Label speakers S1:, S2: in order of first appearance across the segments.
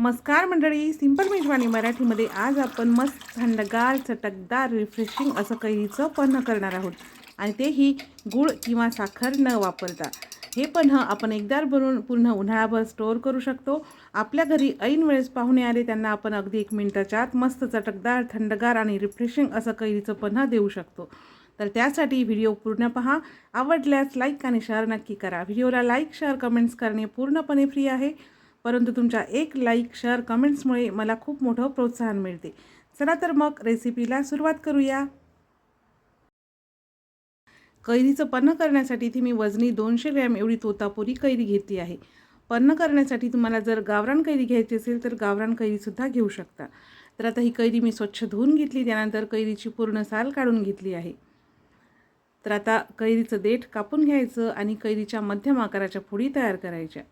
S1: नमस्कार मंडळी सिंपल मेजवानी मराठीमध्ये. आज आपण मस्त थंडगार चटकदार रिफ्रेशिंग असं कैरीचं पन्ह करणार आहोत. आणि तेही गूळ किंवा साखर न वापरता. हे पन्ह आपण एकदार बनवून पुन्हा उन्हाळाभर स्टोअर करू शकतो. आपल्या घरी ऐन वेळेस पाहुणे आले त्यांना आपण अगदी एक मिनिटाच्या आत मस्त चटकदार थंडगार आणि रिफ्रेशिंग असं कैरीचं पन्ह देऊ शकतो. तर त्यासाठी व्हिडिओ पूर्ण पहा. आवडल्यास लाईक आणि शेअर नक्की करा. व्हिडिओला लाईक शेअर कमेंट्स करणे पूर्णपणे फ्री आहे. परंतु तुमच्या एक लाईक शेअर कमेंट्समुळे मला खूप मोठं प्रोत्साहन मिळते. चला तर मग रेसिपीला सुरुवात करूया. कैरीचं पन्न करण्यासाठी इथे मी वजनी दोनशे ग्रॅम एवढी तोतापुरी कैरी घेतली आहे. पन्न करण्यासाठी तुम्हाला जर गावरान कैरी घ्यायची असेल तर गावरान कैरीसुद्धा घेऊ शकता. तर आता ही कैरी मी स्वच्छ धुवून घेतली त्यानंतर कैरीची पूर्ण साल काढून घेतली आहे. तर आता कैरीचं देठ कापून घ्यायचं आणि कैरीच्या मध्यम आकाराच्या फोडी तयार करायच्या.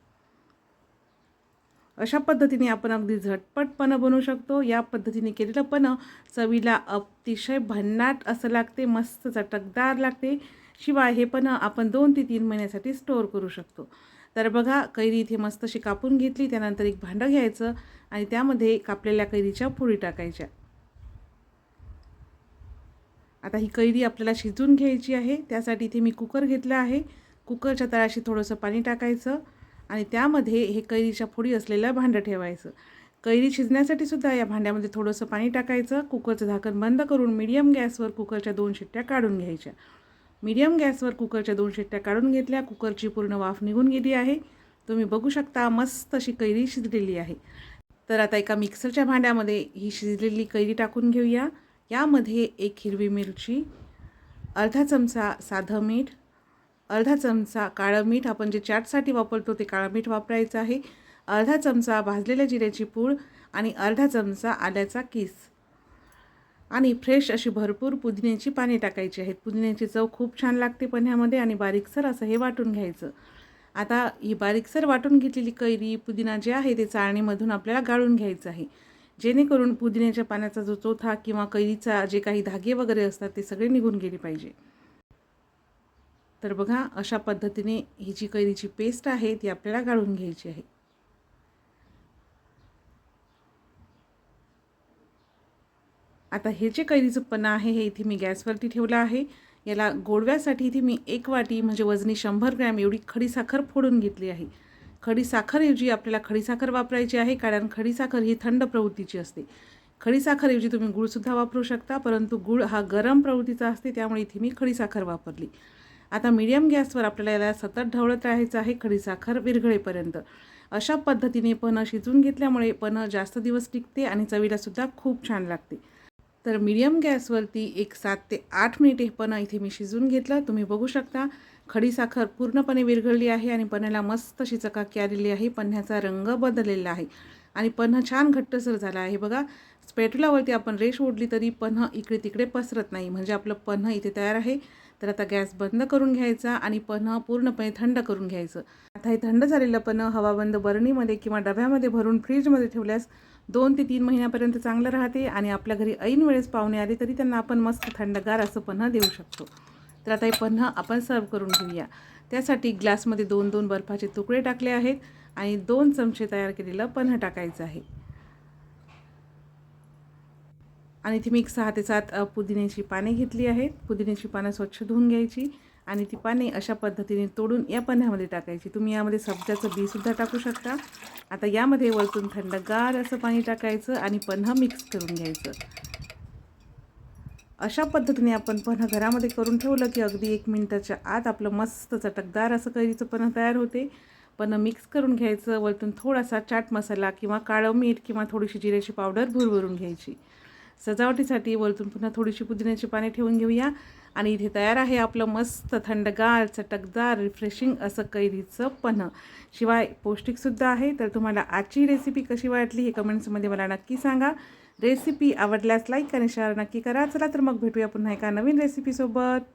S1: अशा पद्धतीने आपण अगदी झटपट पणं बनवू शकतो. या पद्धतीने केलेलं पणं चवीला अतिशय भन्नाट असं लागते मस्त चटकदार लागते. शिवाय हे पण आपण दोन ते तीन महिन्यासाठी स्टोअर करू शकतो. तर बघा कैरी इथे मस्त अशी कापून घेतली त्यानंतर एक भांडं घ्यायचं आणि त्यामध्ये कापलेल्या कैरीच्या फोडी टाकायच्या. आता ही कैरी आपल्याला शिजून घ्यायची आहे. त्यासाठी इथे मी कुकर घेतला आहे. कुकरच्या तळाशी थोडंसं पाणी टाकायचं. आणि त्यामध्ये हे कैरीच्या फोडी असलेलं भांडं ठेवायचं. कैरी शिजण्यासाठी सुद्धा या भांड्यामध्ये थोडंसं पाणी टाकायचं. कुकरचं झाकण बंद करून मीडियम गॅसवर कुकरच्या दोन शिट्ट्या काढून घ्यायच्या. मीडियम गॅसवर कुकरच्या दोन शिट्ट्या काढून घेतल्या. कुकरची पूर्ण वाफ निघून गेली आहे. तुम्ही बघू शकता मस्त अशी कैरी शिजलेली आहे. तर आता एका मिक्सरच्या भांड्यामध्ये ही शिजलेली कैरी टाकून घेऊया. यामध्ये एक हिरवी मिरची अर्धा चमचा साधं मीठ अर्धा चमचा काळं मीठ आपण जे चाटसाठी वापरतो ते काळं मीठ वापरायचं आहे. अर्धा चमचा भाजलेल्या जिऱ्याची पूड आणि अर्धा चमचा आल्याचा किस. आणि फ्रेश अशी भरपूर पुदिन्याची पाने टाकायची आहेत. पुदिन्याची चव खूप छान लागते पन्ह्यामध्ये आणि बारीकसर असं हे वाटून घ्यायचं. आता ही बारीकसर वाटून घेतलेली कैरी पुदिना जे आहे ते चाळणीमधून आपल्याला गाळून घ्यायचं आहे. जेणेकरून पुदिन्याच्या पाण्याचा जो चोथा किंवा कैरीचा जे काही धागे वगैरे असतात ते सगळे निघून गेले पाहिजे. तर बघा अशा पद्धतीने ही जी कैरीची पेस्ट आहे ती आपल्याला गाळून घ्यायची आहे. आता हे जे कैरीचं पन्ना आहे हे इथे मी गॅसवरती ठेवलं आहे. याला गोडव्यासाठी इथे मी एक वाटी म्हणजे वजनी शंभर ग्रॅम एवढी खडीसाखर फोडून घेतली आहे. खडीसाखरऐवजी आपल्याला खडीसाखर वापरायची आहे कारण खडीसाखर ही थंड प्रवृत्तीची असते. खडीसाखरऐवजी तुम्ही गूळसुद्धा वापरू शकता परंतु गूळ हा गरम प्रवृत्तीचा असते त्यामुळे इथे मी खडीसाखर वापरली. आता मीडियम गॅसवर आपल्याला याला सतत ढवळत राहायचं आहे खडीसाखर विरघळेपर्यंत. अशा पद्धतीने पन्ह शिजवून घेतल्यामुळे पन्ह जास्त दिवस टिकते आणि चवीलासुद्धा खूप छान लागते. तर मीडियम गॅसवरती एक सात ते आठ मिनिटे पन्ह इथे मी शिजवून घेतलं. तुम्ही बघू शकता खडीसाखर पूर्णपणे विरघळली आहे आणि पन्ह्याला मस्त अशी चकाकी आलेली आहे. पन्ह्याचा रंग बदललेला आहे आणि पन्ह छान घट्टसर झाला आहे बघा. स्पॅटुलावरती आपण रेश ओढली तरी पन्ह इकडे तिकडे पसरत नाही. म्हणजे आपलं पन्ह इथे तयार आहे. तर आता गॅस बंद करून घ्यायचा आणि पन्ह पूर्णपणे थंड करून घ्यायचं. आता हे थंड झालेलं पन्ह हवाबंद बरणीमध्ये किंवा डब्यामध्ये भरून फ्रीजमध्ये ठेवल्यास दोन ते तीन महिन्यापर्यंत चांगलं राहते आणि आपल्या घरी ऐन वेळेस पाहुणे आले तरी त्यांना आपण मस्त थंडगार असं पन्ह देऊ शकतो. तर आता हे पन्ह आपण सर्व करून घेऊया. त्यासाठी ग्लासमध्ये दोन दोन बर्फाचे तुकडे टाकले आहेत आणि दोन चमचे तयार केलेलं पन्ह टाकायचं आहे. आणि इथे मी एक सहा ते सात पुदिन्याची पाने घेतली आहेत. पुदिन्याची पानं स्वच्छ धुवून घ्यायची आणि ती पाने अशा पद्धतीने तोडून या पन्ह्यामध्ये टाकायची. तुम्ही यामध्ये सब्जाचं बीसुद्धा टाकू शकता. आता यामध्ये वरतून थंडगार असं पाणी टाकायचं आणि पन्ह मिक्स करून घ्यायचं. अशा पद्धतीने आपण पन्ह घरामध्ये करून ठेवलं की अगदी एक मिनटाच्या आत आपलं मस्त चटकदार असं कैरीचं पन्ह तयार होते. पन्ह मिक्स करून घ्यायचं. वरतून थोडासा चाट मसाला किंवा काळं मीठ किंवा थोडीशी जिऱ्याची पावडर भुरभरून घ्यायची. सजावटीसाठी वरतून पुन्हा थोडीशी पुदिन्याची पाने ठेवून घेऊया. आणि इथे तयार आहे आपलं मस्त थंडगार चटकदार रिफ्रेशिंग असं कैरीचं पन्ह शिवाय पौष्टिकसुद्धा आहे. तर तुम्हाला आजची रेसिपी कशी वाटली हे कमेंट्समध्ये मला नक्की सांगा. रेसिपी आवडल्यास लाईक आणि शेअर नक्की करा. चला तर मग भेटूया पुन्हा एका नवीन रेसिपीसोबत